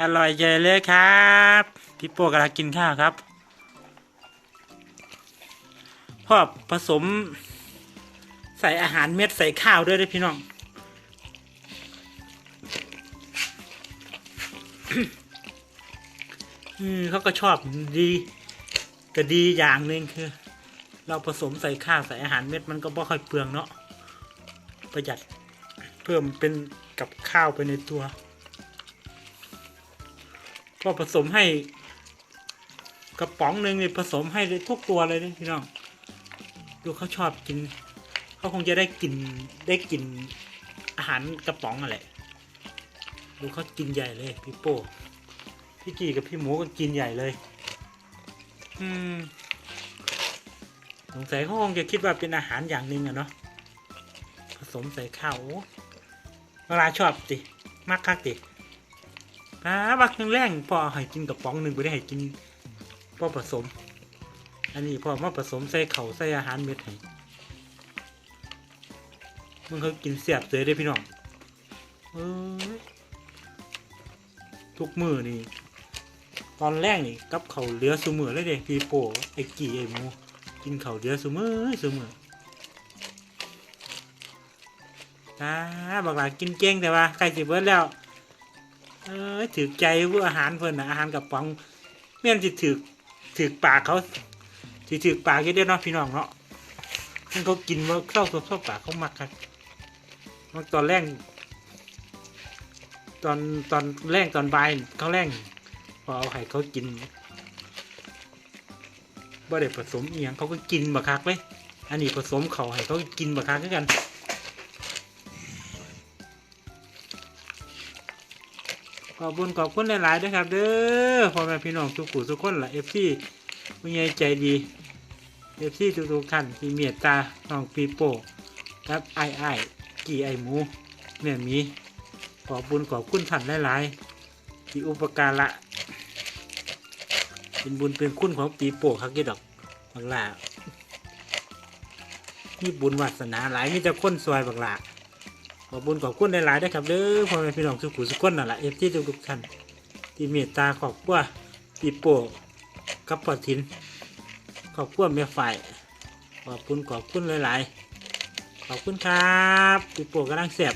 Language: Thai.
อร่อยใจเลยครับพี่โป้กำลังกินข้าวครับพ่อผสม ใส่อาหารเม็ดใส่ข้าวด้วยด้วยพี่น้องอืมเขาก็ชอบดีแต่ดีอย่างหนึ่งคือ เราผสมใส่ข้าวใส่อาหารเม็ดมันก็ไม่ค่อยเปลืองเนาะประหยัดเพิ่มเป็นกับข้าวไปในตัว พอผสมให้กระป๋องหนึ่งนี่ผสมให้ทุกตัวเลยนะพี่น้องดูเขาชอบกินเขาคงจะได้กินได้กินอาหารกระป๋องอะไรดูเขากินใหญ่เลยพี่โป้พี่จีกับพี่หมูก็กินใหญ่เลย อืมสงสัยเขาคงจะคิดว่าเป็นอาหารอย่างหนึ่งอะเนาะผสมใส่ข้าวโอ้เวลาชอบติมากคักติ อ่าบักแรงพ่อให้กินกับป๋องหนึ่งไปได้ให้กินพ่อผสม อันนี้พ่อมาผสมใส่เขาใส่อาหารเม็ดให้มึงเขากินเสียบเลยได้พี่น้องเอ้ยทุกมือนี่ ตอนแรกนี่กับเขาเหลือสุมือเลยเด็พี่โปไอ้กี่ไอ้หมูกินเขาเหลือสุมือสุมืออ่าบักหลากินเก่งแต่ว่าใกล้สิเบิร์ดแล้ว เออถือใจผู้อาหารเพิ่นนะอาหารกับป๋องเมี่ยนสิถือถือปากเขาสิถือปากเยอะเด้อเนาะพี่น้องเนาะมันเขากินว่าเข้าสบเข้าปากเขามักครับมันตอนแรกตอนตอนแรกตอนบ่ายเขาแรกพอเอาไข่เขากินบ่ได้ผสมเอียงเขาก็กินบักคักเลยอันนี้ผสมเขาให้เขากินบักคักกัน ขอบคุญขอบคุณหลายๆด้วยครับ เด้อพ่อแม่พี่น้องทุกผู้ทุกคนละเอฟซีผู้ใหญ่ใจดีเอฟซีทุกๆท่านที่เมตตาน้องปีโป้ครับไอไอกี่ไอหมูแม่หมีขอบคุญขอบคุณท่านหลายๆที่อุปการะเป็นบุญเป็นคุณของปีโป้ครับกี่ดอกบักหลามีบุญวาสนาหลายมีแต่คนซอยบักหลา ขอบคุญขอบคุณหลายๆด้วยครับเด้อพ่อแม่พี่น้องทุขุสุกคนนั่นแหละเอฟซีทุกท่านที่เมตตาขอบคุณปีโป้กับปอทิน ขอบคุณเม่ฝ่ายขอบคุณขอบคุณหลายๆ ขอบคุณครับปีโป้กำลังเสบ